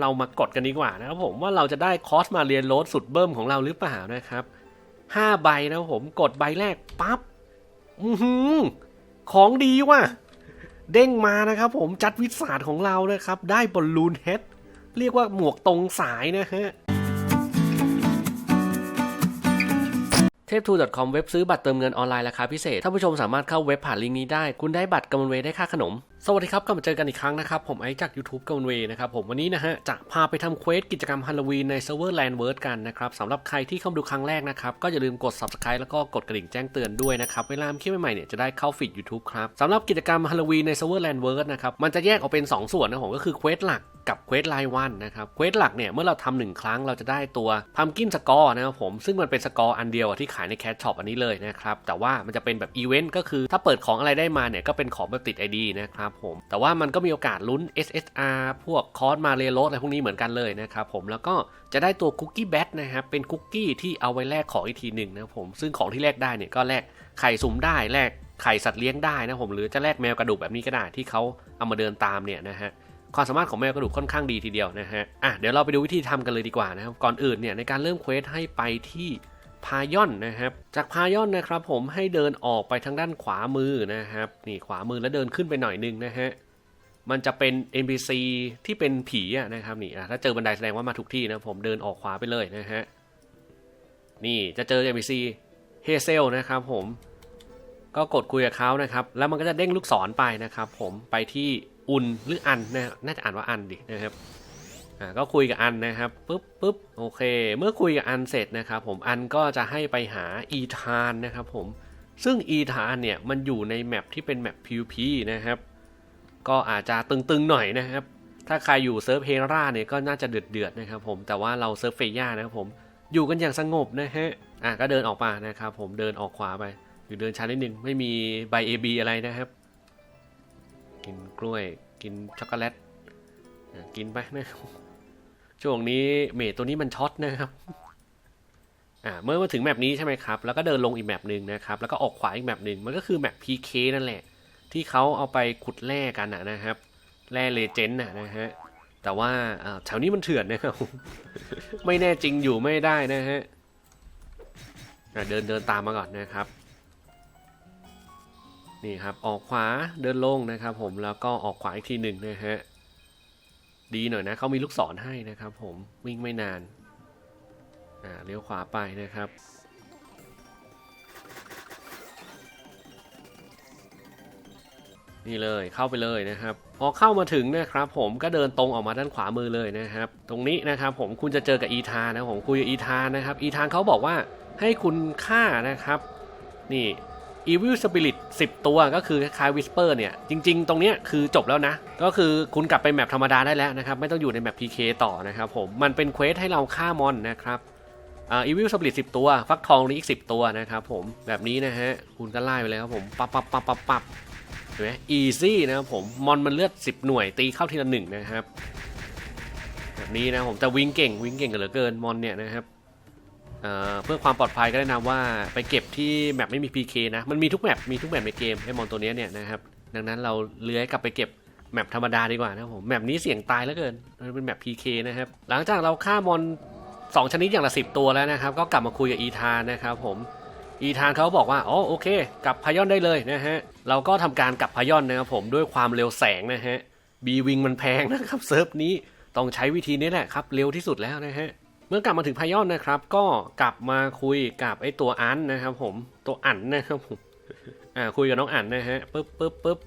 เรามากดกันดีกว่านะครับผมว่าเราจะได้คอสมาเรียนโรดสุดเบิ้มของเราหรือเปล่านะครับห้าใบนะครับผมกดใบแรกปั๊บอือหือของดีว่ะ เด้งมานะครับผมจัดวิสาดของเรานะครับ ได้บอลลูนเฮดเรียกว่าหมวกตรงสายนะฮะ เทพทู .com เว็บซื้อบัตรเติมเงินออนไลน์ราคาพิเศษท่านผู้ชมสามารถเข้าเว็บผ่านลิงก์นี้ได้ คุณได้บัตรกำมเวได้ค่าขนม สวัสดีครับกลับมาเจอกันอีกครั้งนะครับ ผมไอจาก YouTube กำมเวนะครับผมวันนี้นะฮะจะพาไปทำเควสกิจกรรมฮาโลวีนในเซิร์ฟเวอร์แลนด์เวิร์ดกันนะครับสำหรับใครที่เข้ามาดูครั้งแรกนะครับก็อย่าลืมกด subscribe แล้วก็กดกระดิ่งแจ้งเตือนด้วยนะครับเวลามีคลิปใหม่ๆเนี่ยจะได้เข้าฟีด YouTube ครับสำหรับกิจกรรมฮาโลวีนในเซิร์ฟเวอร์แลนด์เวิร์ดนะครับมันจะแยกออกเป็นสองส่วนนะผมก็คือเควสหลัก กับเควสรายวันนะครับเควสหลักเนี่ยเมื่อเราทำหนึ่งครั้งเราจะได้ตัวพัมกินสกอร์นะครับผมซึ่งมันเป็นสกอร์อันเดียวที่ขายในแคชช็อปอันนี้เลยนะครับแต่ว่ามันจะเป็นแบบอีเวนต์ก็คือถ้าเปิดของอะไรได้มาเนี่ยก็เป็นของแบบติด ID นะครับผมแต่ว่ามันก็มีโอกาสลุ้น SSR พวกคอร์สมาเรโรสอะไรพวกนี้เหมือนกันเลยนะครับผมแล้วก็จะได้ตัวคุกกี้แบทนะครับเป็นคุกกี้ที่เอาไว้แลกของอีกทีหนึ่งนะครับผมซึ่งของที่แลกได้เนี่ยก็แลกไข่สุ่มได้แลกไข่สัตว์เลี้ยงได้นะผมหรือจะแลกแมวกระดูกแบบนี้ก็ได้ที่เขาเอามาเดินตามเนี่ยนะฮะ ความสามารถของแมวกระดูกค่อนข้างดีทีเดียวนะฮะอะเดี๋ยวเราไปดูวิธีทำกันเลยดีกว่านะครับก่อนอื่นเนี่ยในการเริ่มเควสให้ไปที่พายอนนะครับ จากพายอนนะครับผมให้เดินออกไปทางด้านขวามือนะครับนี่ขวามือแล้วเดินขึ้นไปหน่อยนึงนะฮะมันจะเป็น NPC ที่เป็นผีนะครับนี่ถ้าเจอบันไดแสดงว่ามาถูกที่นะผมเดินออกขวาไปเลยนะฮะนี่จะเจอ NPC เฮเซลนะครับผมก็กดคุยกับเขานะครับ แล้วมันก็จะเด้งลูกศรไปนะครับ ผมไปที่อุ่นหรืออันนะน่าจะอ่านว่าอันดินะครับอ่าก็คุยกับอันนะครับปุ๊บปุ๊บโอเค เมื่อคุยกับอันเสร็จนะครับ ผมอันก็จะให้ไปหาอีธานนะครับ ผมซึ่งอีธานเนี่ยมันอยู่ในแมปที่เป็นแมป PVP นะครับ ก็อาจจะตึงๆหน่อยนะครับ ถ้าใครอยู่เซิร์ฟเฮราเนี่ยก็น่าจะเดือดๆนะครับ ผมแต่ว่าเราเซิร์ฟเฟย่านะครับผมอยู่กันอย่างสงบนะฮะอะก็เดินออกมานะครับ ผมเดินออกขวาไป อยู่เดินช้านิดนึงไม่มีใบ AB อะไรนะครับ กินกล้วย กินช็อกโกแลตกินไปนะช่วงนี้เมทตัวนี้มันช็อตนะครับอ่าเมื่อมาถึงแมปนี้ใช่ไหมครับ แล้วก็เดินลงอีกแมปหนึ่งนะครับ แล้วก็ออกขวาอีกแมปหนึ่งมันก็คือแมป PK นั่นแหละ ที่เขาเอาไปขุดแร่กันนะครับ แร่เลเจนด์นะฮะ แต่ว่าแถวนี้มันเถื่อนนะครับ ไม่แน่จริงอยู่ไม่ได้นะฮะเดินเดินตามมาก่อนนะครับ นี่ครับออกขวาเดินลงนะครับผมแล้วก็ออกขวาอีกทีหนึ่งนะฮะดีหน่อยนะเขามีลูกศรให้นะครับผมวิ่งไม่นานอ่าเลี้ยวขวาไปนะครับนี่เลยเข้าไปเลยนะครับ พอเข้ามาถึงนะครับ ผมก็เดินตรงออกมาด้านขวามือเลยนะครับ ตรงนี้นะครับผมคุณจะเจอกับอีธานนะผมคุยกับอีธานนะครับ อีธานเขาบอกว่าให้คุณฆ่านะครับ นี่ Evil Spirit 10ตัวก็คือคล้ายๆ Whisper เนี่ย จริง ๆ ตรงเนี้ยคือจบแล้วนะ ก็คือคุณกลับไปแมปธรรมดาได้แล้วนะครับ ไม่ต้องอยู่ในแมป PK ต่อนะครับผม มันเป็นเควสให้เราฆ่ามอนนะครับอ่า Evil Spirit 10ตัว ฟักทองนี้อีก10ตัวนะครับผมแบบนี้นะฮะ คุณก็ไล่ไปเลยครับผมปับปับปับปับปับเห็นไหม easy นะครับผมมอนมันเลือด10หน่วยตีเข้าทีละหนึ่งนะครับ แบบนี้นะผมแต่วิ่งเก่งวิ่งเก่งกันเหลือเกินมอนเนี่ยนะครับ เพื่อความปลอดภัยก็แนะนำว่าไปเก็บที่แมปไม่มี PK นะ มันมีทุกแมปมีทุกแมปในเกมไอ้มอนตัวเนี้ยเนี่ยนะครับ ดังนั้นเราเลื้อยกลับไปเก็บแมปธรรมดาดีกว่านะผมแมปนี้เสี่ยงตายเหลือเกินมันเป็นแมป PK นะครับ หลังจากเราฆ่ามอน2ชนิดอย่างละ10ตัวแล้วนะครับ ก็กลับมาคุยกับอีธานนะครับผมอีธานเขาบอกว่าอ๋อโอเค กลับพายอนได้เลยนะฮะเราก็ทำการกลับพายอนนะครับผมด้วยความเร็วแสงนะฮะบีวิงมันแพงนะครับเซิร์ฟนี้ต้องใช้วิธีนี้แหละครับเร็วที่สุดแล้วนะฮะ มื่อกลับมาถึงพายอนนะครับ ก็กลับมาคุยกับไอ้ตัวอันนะครับผมตัวอันนะครับผมอ่าคุยกับน้องอันนะฮะปึ๊บปึ๊บปึ๊บ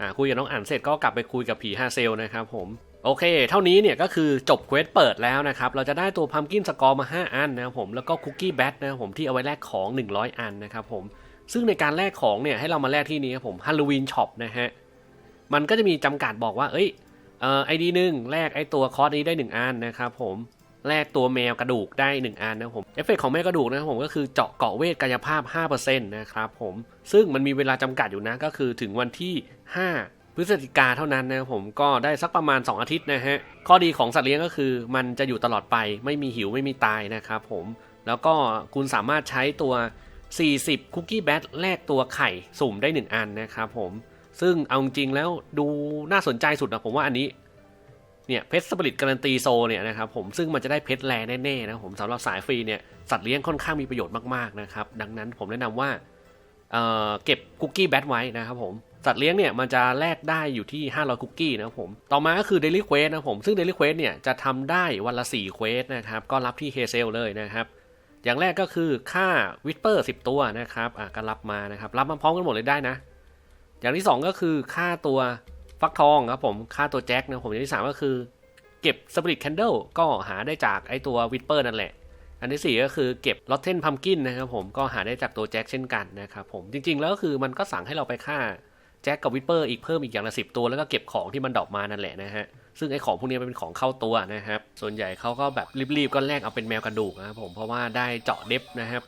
อ่าคุยกับน้องอันเสร็จก็กลับไปคุยกับผีฮาเซลนะครับผมโอเค เท่านี้เนี่ยก็คือจบเควสเปิดแล้วนะครับ เราจะได้ตัวพัมกินสกอร์มา 5 อันนะครับผม แล้วก็คุกกี้แบทนะครับผมที่เอาไว้แลกของ 100 อันนะครับผม ซึ่งในการแลกของเนี่ยให้เรามาแลกที่นี้ครับผมฮาโลวีนช็อปนะฮะ มันก็จะมีจำกัดบอกว่า เอ้ยเอ่อไอดีหนึ่งแลกไอตัวคอร์สนี้ได้ 1 อันนะครับผม แลกตัวแมวกระดูกได้ 1 อันนะผม เอฟเฟกของแมวกระดูกนะครับผมก็คือเจาะเกาะเวทกายภาพ 5%นะครับผม ซึ่งมันมีเวลาจำกัดอยู่นะ ก็คือถึงวันที่ 5 พฤศจิกาเท่านั้นนะครับผมก็ได้สักประมาณ 2 อาทิตย์นะฮะ ข้อดีของสัตว์เลี้ยงก็คือ มันจะอยู่ตลอดไปไม่มีหิวไม่มีตายนะครับผม แล้วก็คุณสามารถใช้ตัว 40 คุกกี้แบทแลกตัวไข่สุ่มได้ 1 อันนะครับผมซึ่งเอาจริงแล้วดูน่าสนใจสุดนะผมว่าอันนี้ เนี่ยเพชรสปริตการันตีโซเนี่ยนะครับผมซึ่งมันจะได้เพชรแร่แน่ๆนะผมสำหรับสายฟรีเนี่ยสัตว์เลี้ยงค่อนข้างมีประโยชน์มากๆนะครับดังนั้นผมแนะนำว่าเเก็บคุกกี้แบทไว้นะครับผมสัตว์เลี้ยงเนี่ยมันจะแลกได้อยู่ที่ 500 คุกกี้นะครับผม ต่อมาก็คือ Daily Quest นะผม ซึ่ง Daily Quest เนี่ยจะทำได้วันละ 4 เควสนะครับ ก็รับที่เฮเซลเลยนะครับ อย่างแรกก็คือค่าวิสเปอร์10 ตัวนะครับ อะก็รับมานะครับ รับมาพร้อมกันหมดเลยได้นะ อย่างที่ 2 ก็คือค่าตัว ฟักทองครับผมค่าตัวแจ็คนะผมอย่างที่3ก็คือ เก็บสปริตแคนเดิลก็หาได้จากไอตัววิสเปอร์นั่นแหละ อันที่ 4 ก็คือเก็บลอตเทนพัมกินนะครับผมก็หาได้จากตัวแจ็คเช่นกันนะครับผมจริง ๆ แล้วก็คือมันก็สั่งให้เราไปฆ่าแจ็คกับวิสเปอร์อีกเพิ่มอีกอย่างละสิบตัวแล้วก็เก็บของที่มันดรอปมานั่นแหละนะฮะซึ่งไอของพวกนี้มันเป็นของเข้าตัวนะครับ ส่วนใหญ่เขาก็แบบรีบๆก็แลกเอาเป็นแมวกระดูกนะครับผมเพราะว่าได้เจาะเด็บนะครับ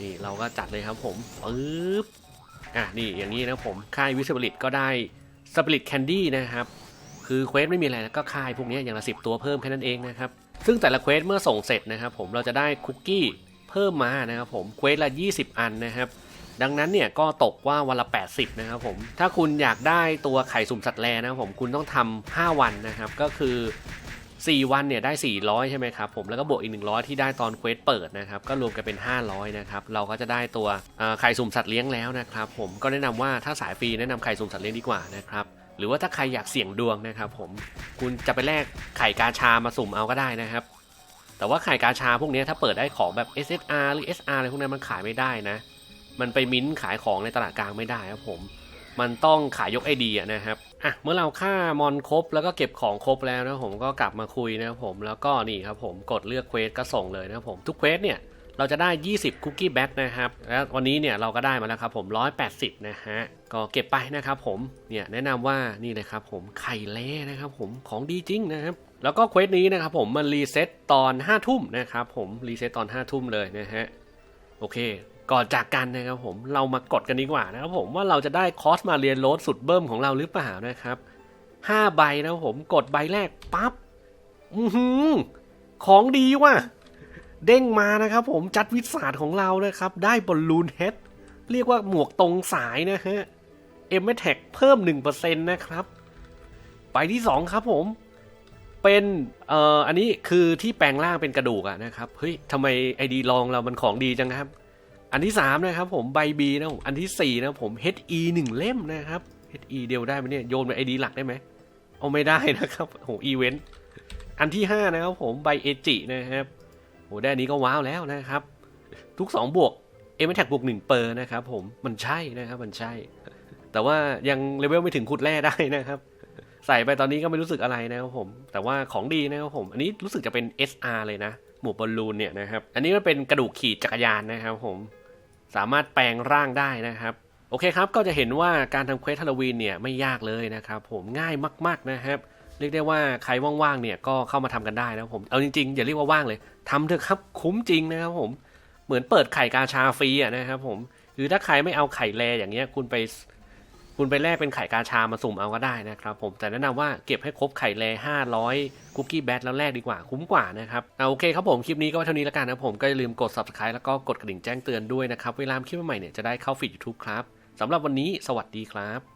นี่เราก็จัดเลยครับผมปึ๊บอะนี่อย่างนี้นะผมค่ายวิสเบลิตก็ได้ สปริตแคนดี้นะครับ คือเควสไม่มีอะไรนะก็ค่ายพวกนี้อย่างละสิบตัวเพิ่มแค่นั้นเองนะครับ ซึ่งแต่ละเควสเมื่อส่งเสร็จนะครับ ผมเราจะได้คุกกี้เพิ่มมานะครับผมเควสละ 20 อันนะครับดังนั้นเนี่ยก็ตกว่าวันละ 80 นะครับผม ถ้าคุณอยากได้ตัวไข่สุ่มสัตว์แลนะครับผมคุณต้องทำ5วันนะครับ ก็คือ 4 วันเนี่ยได้ 400 ใช่ไหมครับผมแล้วก็บวกอีก 100 ที่ได้ตอนเควสเปิดนะครับก็รวมกันเป็น 500 นะครับเราก็จะได้ตัวไข่สุ่มสัตว์เลี้ยงแล้วนะครับผมก็แนะนำว่าถ้าสายฟรีแนะนำไข่สุ่มสัตว์เลี้ยงดีกว่านะครับหรือว่าถ้าใครอยากเสี่ยงดวงนะครับผมคุณจะไปแลกไข่กาชามาสุ่มเอาก็ได้นะครับ แต่ว่าไข่กาชาพวกนี้ถ้าเปิดได้ของแบบ SSR หรือ SR อะไรพวกนั้นมันขายไม่ได้นะ มันไปมิ้นขายของในตลาดกลางไม่ได้ครับผมมันต้องขายยกไอเดียนะครับ อะเมื่อเราค่ามอนครบแล้วก็เก็บของครบแล้วนะผมก็กลับมาคุยนะผมแล้วก็นี่ครับผมกดเลือกเควสก็ส่งเลยนะผมทุกเควสเนี่ยเราจะได้ 20 คุกกี้แบ็กนะครับ แล้ววันนี้เนี่ยเราก็ได้มาแล้วครับผม 180 นะฮะ ก็เก็บไปนะครับผม เนี่ยแนะนำว่านี่เลยครับผมไข่แล้นะครับผม ของดีจริงนะครับ แล้วก็เควสนี้นะครับผมมันรีเซ็ตตอน 5 ทุ่มนะครับผม รีเซ็ตตอน 5 ทุ่มเลยนะฮะ โอเค ก่อนจากกันนะครับผมเรามากดกันดีกว่านะครับผมว่าเราจะได้คอสมาเรียนโรสสุดเบิ้มของเราหรือเปล่านะครับห้าใบนะครับผมกดใบแรกปั๊บอือหือของดีว่ะเด้งมานะครับผมจัดวิสาดของเรานะครับ ได้บอลลูนเฮดเรียกว่าหมวกตรงสายนะฮะเอ็มแท็กเพิ่ม 1%นะครับ ไปที่ 2 ครับผม เป็น เอ่อ อันนี้คือที่แปลงร่างเป็นกระดูกอะนะครับ เฮ้ยทำไมไอดีลองเรามันของดีจังครับ อันที่ 3 นะครับผมใบบีนะผมอันที่ 4 นะผม HE 1 เล่มนะครับ HE เดียวได้ไหมเนี่ยโยนไปไอดีหลักได้ไหมเอาไม่ได้นะครับโหอีเวนต์อันที่ 5 นะครับผมใบเอจินะครับโหได้อันนี้ก็ว้าวแล้วนะครับ ทุก 2 บวกเอ็มแท็กบวก1เปอร์นะครับผมมันใช่นะครับมันใช่ แต่ว่ายังเลเวลไม่ถึงขุดแร่ได้นะครับ ใส่ไปตอนนี้ก็ไม่รู้สึกอะไรนะครับผม แต่ว่าของดีนะครับผม อันนี้รู้สึกจะเป็น SR เลยนะ หมวกบอลลูนเนี่ยนะครับ อันนี้มันเป็นกระดูกขีดจักรยานนะครับผม สามารถแปลงร่างได้นะครับ โอเคครับก็จะเห็นว่าการทำเควสฮาโลวีนเนี่ยไม่ยากเลยนะครับ ผมง่ายมากๆนะครับเรียกได้ว่าใครว่างๆเนี่ยก็เข้ามาทำกันได้นะผมเอาจริงๆอย่าเรียกว่าว่างเลยทำเถอะครับคุ้มจริงนะครับผมเหมือนเปิดไข่กาชาฟรีอะนะครับผมหรือถ้าใครไม่เอาไข่แลอย่างเงี้ยคุณไป คุณไปแลกเป็นไข่กาชามาสุ่มเอาก็ได้นะครับผมแต่แนะนำว่าเก็บให้ครบไข่แล500 คุกกี้แบทแล้วแลกดีกว่าคุ้มกว่านะครับเอาโอเคครับผมคลิปนี้ก็เท่านี้แล้วกันนะครับผมก็อย่าลืมกด subscribe แล้วก็กดกระดิ่งแจ้งเตือนด้วยนะครับเวลาคลิปใหม่เนี่ยจะได้เข้าฟีด YouTube ครับสำหรับวันนี้สวัสดีครับ